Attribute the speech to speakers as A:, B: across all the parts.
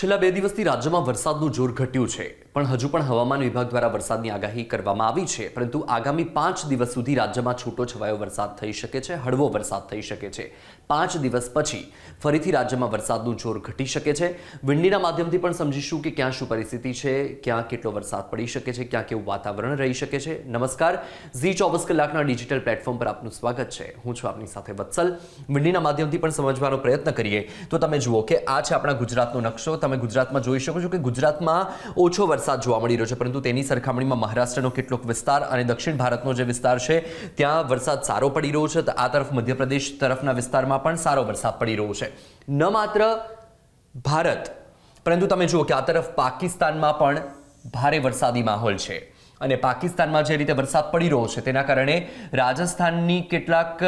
A: છેલ્લા બે દિવસથી રાજ્યમાં વરસાદનું જોર ઘટ્યું છે, પણ હજુ પણ હવામાન વિભાગ દ્વારા વરસાદની આગાહી કરવામાં આવી છે, પરંતુ આગામી પાંચ દિવસ સુધી રાજ્યમાં છૂટો છવાયો વરસાદ થઈ શકે છે, હળવો વરસાદ થઈ શકે છે. પાંચ દિવસ પછી ફરીથી રાજ્યમાં વરસાદનું જોર ઘટી શકે છે. વિંડીના માધ્યમથી પણ સમજીશું કે ક્યાં શું પરિસ્થિતિ છે, ક્યાં કેટલો વરસાદ પડી શકે છે, ક્યાં કેવું વાતાવરણ રહી શકે છે. નમસ્કાર. ઝી ચોવીસ કલાકના ડિજિટલ પ્લેટફોર્મ પર આપનું સ્વાગત છે. હું છું આપની સાથે વત્સલ. વિંડીના માધ્યમથી પણ સમજવાનો પ્રયત્ન કરીએ તો તમે જુઓ કે આ છે આપણા ગુજરાતનો નકશો. તમે ગુજરાતમાં જોઈ શકો છો કે ગુજરાતમાં ઓછો વરસાદ જોવા મળી રહ્યો છે. પરંતુ તેની સરખામણીમાં મહારાષ્ટ્રનો કેટલોક વિસ્તાર અને દક્ષિણ ભારતનો જે વિસ્તાર છે, ત્યાં વરસાદ સારો પડી રહ્યો છે. આ તરફ મધ્યપ્રદેશ તરફના વિસ્તારમાં પણ સારો વરસાદ પડી રહ્યો છે. ન માત્ર ભારત, પરંતુ તમે જુઓ કે આ તરફ પાકિસ્તાનમાં પણ ભારે વરસાદી માહોલ છે. અને પાકિસ્તાનમાં જે રીતે વરસાદ પડી રહ્યો છે, તેના કારણે રાજસ્થાનની કેટલાક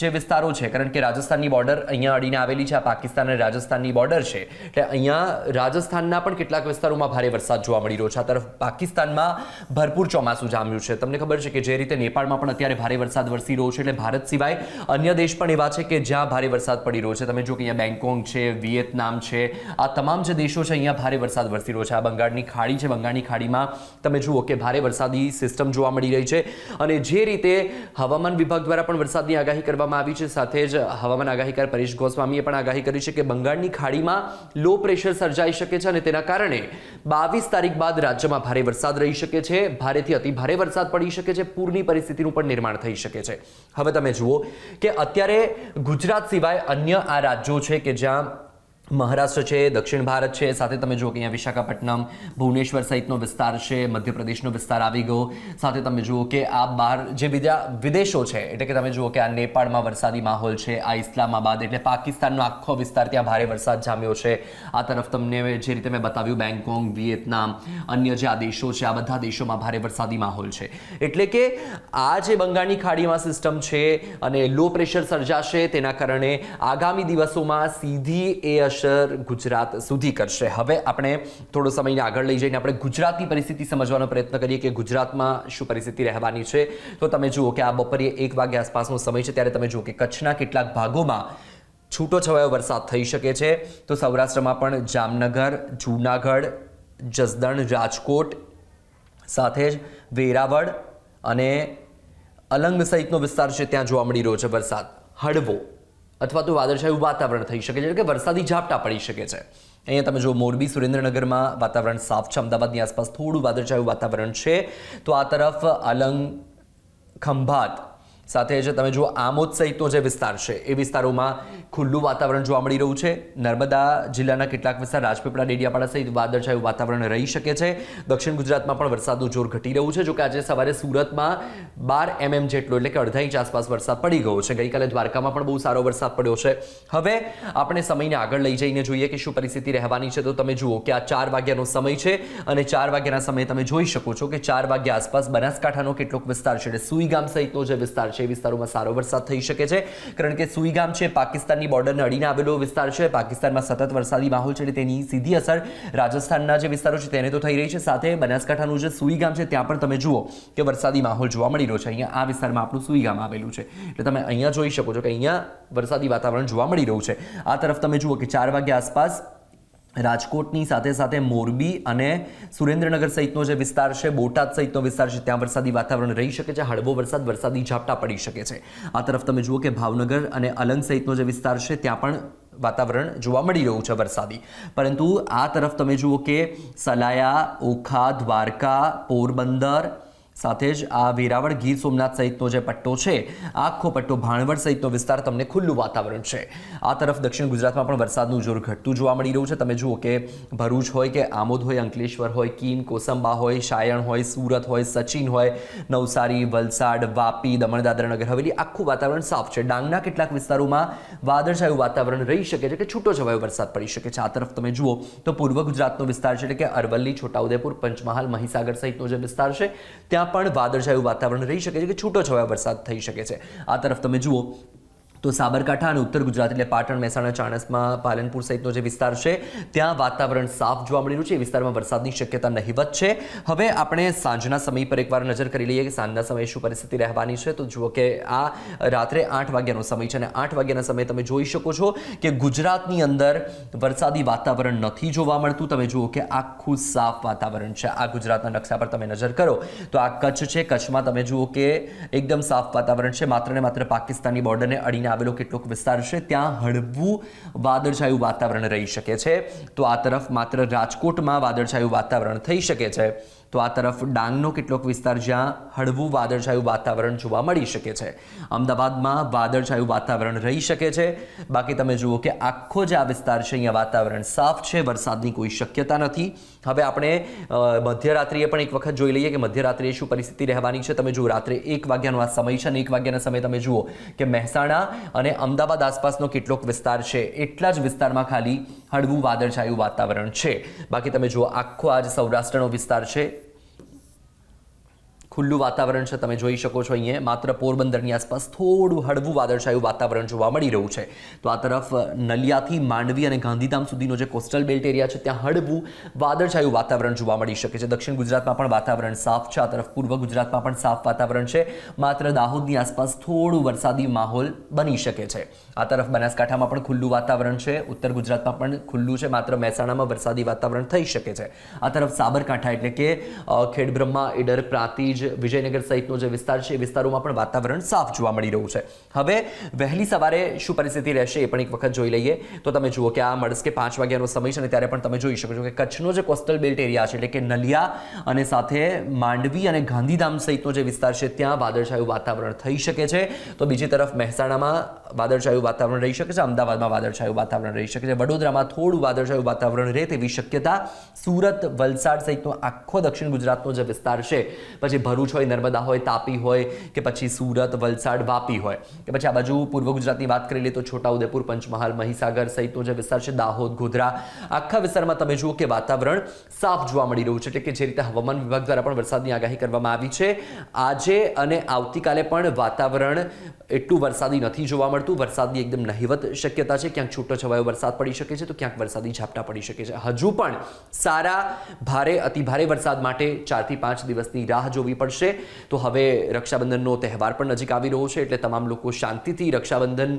A: જે વિસ્તારો છે, કારણ કે રાજસ્થાનની બોર્ડર અહીંયા અડીને આવેલી છે, આ પાકિસ્તાન અને રાજસ્થાનની બોર્ડર છે, એટલે અહીંયા રાજસ્થાનના પણ કેટલાક વિસ્તારોમાં ભારે વરસાદ જોવા મળી રહ્યો છે. આ તરફ પાકિસ્તાનમાં ભરપૂર ચોમાસું જામ્યું છે. તમને ખબર છે કે જે રીતે નેપાળમાં પણ અત્યારે ભારે વરસાદ વરસી રહ્યો છે, એટલે ભારત સિવાય અન્ય દેશ પણ એવા છે કે જ્યાં ભારે વરસાદ પડી રહ્યો છે. તમે જો કે અહીંયા બેંગકોંગ છે, વિયેતનામ છે, આ તમામ જે દેશો છે, અહીંયા ભારે વરસાદ વરસી રહ્યો છે. આ બંગાળની ખાડી છે, બંગાળની ખાડીમાં તમે જુઓ કે ભારે વરસાદી સિસ્ટમ જોવા મળી રહી છે અને જે રીતે હવામાન વિભાગ દ્વારા પણ વરસાદની આગાહી કરવામાં આવી છે, સાથે જ હવામાન આગાહીકાર પરેશ ગોસ્વામીએ પણ આગાહી કરી છે કે બંગાળની ખાડીમાં લો પ્રેશર સર્જાઈ શકે છે અને તેના કારણે બાવીસ તારીખ બાદ રાજ્યમાં ભારે વરસાદ રહી શકે છે, ભારેથી અતિ ભારે વરસાદ પડી શકે છે, પૂરની પરિસ્થિતિનું પણ નિર્માણ થઈ શકે છે. હવે તમે જુઓ કે અત્યારે ગુજરાત સિવાય અન્ય આ રાજ્યો છે કે જ્યાં મહારાષ્ટ્ર છે, દક્ષિણ ભારત છે, સાથે તમે જુઓ કે અહીંયા વિશાખાપટ્ટનમ, ભુવનેશ્વર સહિતનો વિસ્તાર છે, મધ્યપ્રદેશનો વિસ્તાર આવી ગયો. સાથે તમે જુઓ કે આ બહાર જે બીજા વિદેશો છે, એટલે કે તમે જુઓ કે આ નેપાળમાં વરસાદી માહોલ છે, આ ઇસ્લામાબાદ એટલે પાકિસ્તાનનો આખો વિસ્તાર ત્યાં ભારે વરસાદ જામ્યો છે. આ તરફ તમને જે રીતે મેં બતાવ્યું, બેંગકોંગ, વિયેતનામ, અન્ય જે આ દેશો છે, આ બધા દેશોમાં ભારે વરસાદી માહોલ છે. એટલે કે આ જે બંગાળની ખાડીમાં સિસ્ટમ છે અને લો પ્રેશર સર્જાશે, તેના કારણે આગામી દિવસોમાં સીધી એ અસર ગુજરાત સુધી કરશે. હવે આપણે થોડો સમયને આગળ લઈ જઈને આપણે ગુજરાતની પરિસ્થિતિ સમજવાનો પ્રયત્ન કરીએ કે ગુજરાતમાં શું પરિસ્થિતિ રહેવાની છે. તો તમે જુઓ કે આ બપોરે એક વાગ્યા આસપાસનો સમય છે, ત્યારે તમે જુઓ કે કચ્છના કેટલાક ભાગોમાં છૂટો છવાયો વરસાદ થઈ શકે છે. તો સૌરાષ્ટ્રમાં પણ જામનગર, જૂનાગઢ, જસદણ, રાજકોટ, સાથે જ વેરાવળ અને અલંગ સહિતનો વિસ્તાર છે, ત્યાં જોવા મળી રહ્યો છે વરસાદ. હળવો. અથવા તો વાદળછાયું વાતાવરણ થઈ શકે છે. એટલે કે વરસાદી ઝાપટા પડી શકે છે. અહીંયા તમે જો મોરબી સુરેન્દ્રનગરમાં વાતાવરણ સાફ છે. અમદાવાદની આસપાસ થોડું વાદળછાયું વાતાવરણ છે. તો આ તરફ અલંગ ખંભાત સાથે જ તમે જુઓ આમોદ સહિતનો જે વિસ્તાર છે, એ વિસ્તારોમાં ખુલ્લું વાતાવરણ જોવા મળી રહ્યું છે. નર્મદા જિલ્લાના કેટલાક વિસ્તાર, રાજપીપળા, ડેડિયાપાડા સહિત વાદળછાયું વાતાવરણ રહી શકે છે. દક્ષિણ ગુજરાતમાં પણ વરસાદનું જોર ઘટી રહ્યું છે જોકે આજે સવારે સુરતમાં બાર એમએમ જેટલો એટલે કે અડધા ઇંચ આસપાસ વરસાદ પડી ગયો છે. ગઈકાલે દ્વારકામાં પણ બહુ સારો વરસાદ પડ્યો છે. હવે આપણે સમયને આગળ લઈ જઈને જોઈએ કે શું પરિસ્થિતિ રહેવાની છે. તો તમે જુઓ કે આ ચાર વાગ્યાનો સમય છે અને ચાર વાગ્યાના સમયે તમે જોઈ શકો છો કે ચાર વાગ્યા આસપાસ બનાસકાંઠાનો કેટલોક વિસ્તાર છે, એટલે સુઈગામ સહિતનો જે વિસ્તાર છે એ વિસ્તારોમાં સારો વરસાદ થઈ શકે છે. કારણ કે સુઈગામ છે, પાકિસ્તાનની બોર્ડરને અડીને આવેલો વિસ્તાર છે. પાકિસ્તાનમાં સતત વરસાદી માહોલ છે તેની સીધી અસર રાજસ્થાનના જે વિસ્તારો છે તેને તો થઈ રહી છે. સાથે બનાસકાંઠાનું જે સુઈગામ છે, ત્યાં પણ તમે જુઓ કે વરસાદી માહોલ જોવા મળી રહ્યો છે. અહીંયા આ વિસ્તારમાં આપણું સુઈગામ આવેલું છે. એટલે તમે અહીંયા જોઈ શકો છો કે અહીંયા વરસાદી વાતાવરણ જોવા મળી રહ્યું છે. આ તરફ તમે જુઓ કે ચાર વાગ્યા આસપાસ રાજકોટની સાથે સાથે મોરબી અને સુરેન્દ્રનગર સહિતનો જે વિસ્તાર છે, બોટાદ સહિતનો વિસ્તાર છે, ત્યાં વરસાદી વાતાવરણ રહી શકે છે, હળવો વરસાદ, વરસાદી ઝાપટા પડી શકે છે. આ તરફ તમે જુઓ કે ભાવનગર અને અલંગ સહિતનો જે વિસ્તાર છે, ત્યાં પણ વાતાવરણ જોવા મળી રહ્યું છે વરસાદી. પરંતુ આ તરફ તમે જુઓ કે સલાયા, ઓખા, દ્વારકા, પોરબંદર સાથે જ આ વેરાવળ ગીર સોમનાથ સહિતનો જે પટ્ટો છે, આખો પટ્ટો ભાણવડ સહિતનો વિસ્તાર તમને ખુલ્લું વાતાવરણ છે. આ તરફ દક્ષિણ ગુજરાતમાં પણ વરસાદનું જોર ઘટતું જોવા મળી રહ્યું છે. તમે જુઓ કે ભરૂચ હોય કે આમોદ હોય, અંકલેશ્વર હોય કીમ કોસંબા હોય, શાયણ હોય, સુરત હોય, સચિન હોય, નવસારી, વલસાડ, વાપી, દમણ, દાદરાનગર, હવેલી આખું વાતાવરણ સાફ છે. ડાંગના કેટલાક વિસ્તારોમાં વાદળછાયું વાતાવરણ રહી શકે છે કે છૂટો છવાયો વરસાદ પડી શકે છે. આ તરફ તમે જુઓ તો પૂર્વ ગુજરાતનો વિસ્તાર છે એટલે કે અરવલ્લી, છોટાઉદેપુર, પંચમહાલ, મહીસાગર સહિતનો જે વિસ્તાર છે, ત્યાં પણ વાદળછાયું વાતાવરણ રહી શકે છે કે છૂટો છવાયો વરસાદ થઈ શકે છે. આ તરફ તમે જુઓ તો સાબરકાંઠા અને ઉત્તર ગુજરાત એટલે પાટણ, મહેસાણા, ચાણસમાં પાલનપુર સહિતનો જે વિસ્તાર છે, ત્યાં વાતાવરણ સાફ જોવા મળી રહ્યું છે. એ વિસ્તારમાં વરસાદની શક્યતા નહીવત છે. હવે આપણે સાંજના સમય પર એકવાર નજર કરી લઈએ કે સાંજના સમયે શું પરિસ્થિતિ રહેવાની છે. તો જુઓ કે આ રાત્રે આઠ વાગ્યાનો સમય છે અને આઠ વાગ્યાના સમયે તમે જોઈ શકો છો કે ગુજરાતની અંદર વરસાદી વાતાવરણ નથી જોવા મળતું. તમે જુઓ કે આખું સાફ વાતાવરણ છે. આ ગુજરાતના નકશા પર તમે નજર કરો તો આ કચ્છ છે. કચ્છમાં તમે જુઓ કે એકદમ સાફ વાતાવરણ છે. માત્ર ને માત્ર પાકિસ્તાની બોર્ડરને અડીને આવેલો કેટલોક વિસ્તાર છે, ત્યાં હળવું વાદળછાયું વાતાવરણ રહી શકે છે. તો આ તરફ માત્ર રાજકોટમાં વાદળછાયું વાતાવરણ થઈ શકે છે. તો આ તરફ ડાંગનો કેટલોક વિસ્તાર જ્યાં હળવું વાદળછાયું વાતાવરણ જોવા મળી શકે છે. અમદાવાદમાં વાદળછાયું વાતાવરણ રહી શકે છે. બાકી તમે જુઓ કે આખો જે આ વિસ્તાર છે, અહીંયા વાતાવરણ સાફ છે, વરસાદની કોઈ શક્યતા નથી. હવે આપણે મધ્યરાત્રિએ પણ એક વખત જોઈ લઈએ કે મધ્યરાત્રિએ શું પરિસ્થિતિ રહેવાની છે. તમે જુઓ, રાત્રે એક વાગ્યાનો આ સમય છે અને એક વાગ્યાના સમયે તમે જુઓ કે મહેસાણા અને અમદાવાદ આસપાસનો કેટલોક વિસ્તાર છે. એટલા જ વિસ્તારમાં ખાલી હળવું વાદળછાયું વાતાવરણ છે. બાકી તમે જુઓ, આખો આજ સૌરાષ્ટ્રનો વિસ્તાર છે. ખુલ્લું વાતાવરણ છે, તમે જોઈ શકો છો અહીંયા. માત્ર પોરબંદરની આસપાસ થોડું હળવું વાદળછાયું વાતાવરણ જોવા મળી રહ્યું છે. તો આ તરફ નલિયાથી માંડવી અને ગાંધીધામ સુધીનો જે કોસ્ટલ બેલ્ટ એરિયા છે, ત્યાં હળવું વાદળછાયું વાતાવરણ જોવા મળી શકે છે. દક્ષિણ ગુજરાતમાં પણ વાતાવરણ સાફ છે, આ તરફ પૂર્વ ગુજરાતમાં પણ સાફ વાતાવરણ છે. માત્ર દાહોદની આસપાસ થોડું વરસાદી માહોલ બની શકે છે. આ તરફ બનાસકાંઠામાં પણ ખુલ્લું વાતાવરણ છે, ઉત્તર ગુજરાતમાં પણ ખુલ્લું છે, માત્ર મહેસાણામાં વરસાદી વાતાવરણ થઈ શકે છે. આ તરફ સાબરકાંઠા એટલે કે ખેડબ્રહ્મા, ઈડર, પ્રાંતિજ વિજયનગર સહિતનો જે વિસ્તાર છે, એ વિસ્તારોમાં પણ વાતાવરણ સાફ જોવા મળી રહ્યું છે. હવે વહેલી સવારે શું પરિસ્થિતિ રહેશે એ પણ એક વખત જોઈ લઈએ. તો તમે જુઓ કે આ મળસ કે પાંચ વાગ્યાનો સમય છે અને ત્યારે પણ તમે જોઈ શકો છો કે કચ્છનો જે કોસ્ટલ બેલ્ટ એરિયા છે, એટલે કે નલિયા અને સાથે માંડવી અને ગાંધીધામ સહિતનો જે વિસ્તાર છે, ત્યાં વાદળછાયું વાતાવરણ થઈ શકે છે. તો બીજી તરફ મહેસાણામાં વાદળછાયું વાતાવરણ રહી શકે છે, અમદાવાદમાં વાદળછાયું વાતાવરણ રહી શકે છે. વડોદરામાં થોડું વાદળછાયું વાતાવરણ રહે તેવી શક્યતા. સુરત, વલસાડ સહિતનો આખો દક્ષિણ ગુજરાતનો જે વિસ્તાર છે, પછી ભરૂચ હોય, નર્મદા હોય, તાપી હોય કે પછી સુરત, વલસાડ, વાપી હોય. કે પછી આ બાજુ પૂર્વ ગુજરાતની વાત કરી લઈએ તો છોટાઉદેપુર, પંચમહાલ, મહીસાગર સહિતનો જે વિસ્તાર છે, દાહોદ, ગોધરા, આખા વિસ્તારમાં તમે જુઓ કે વાતાવરણ સાફ જોવા મળી રહ્યું છે. એટલે કે જે રીતે હવામાન વિભાગ દ્વારા પણ વરસાદની આગાહી કરવામાં આવી છે. આજે અને આવતીકાલે પણ વાતાવરણ એટલું વરસાદી નથી જોવા મળતું. વરસાદની એકદમ નહિવત શક્યતા છે. ક્યાંક છૂટોછવાયો વરસાદ પડી શકે છે, તો ક્યાંક વરસાદી ઝાપટા પડી શકે છે. હજુ પણ સારા, ભારે, અતિભારે વરસાદ માટે ચારથી પાંચ દિવસની રાહ જોવી પડશે. તો હવે રક્ષાબંધનનો તહેવાર પણ નજીક આવી રહ્યો છે, એટલે તમામ લોકો શાંતિથી રક્ષાબંધન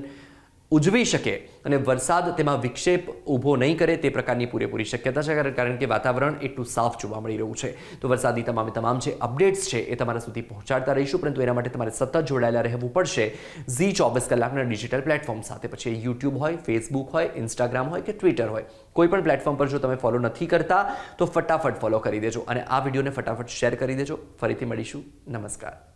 A: ઉજવી શકે અને વરસાદ તેમાં વિક્ષેપ ઊભો નહીં કરે તે પ્રકારની પૂરેપૂરી શક્યતા છે, કારણ- કે વાતાવરણ એટલું સાફ જોવા મળી રહ્યું છે. તો વરસાદની તમામે તમામ જે અપડેટ્સ છે એ તમારા સુધી પહોંચાડતા રહીશું, પરંતુ એના માટે તમારે સતત જોડાયેલા રહેવું પડશે ઝી ચોવીસ કલાકના ડિજિટલ પ્લેટફોર્મ સાથે. પછી યુટ્યુબ હોય, ફેસબુક હોય, ઇન્સ્ટાગ્રામ હોય કે ટ્વિટર હોય. કોઈ પણ પ્લેટફોર્મ પર જો તમે ફોલો નથી કરતા, તો ફટાફટ ફોલો કરી દેજો અને આ વિડીયોને ફટાફટ શેર કરી દેજો. ફરીથી મળીશું. નમસ્કાર.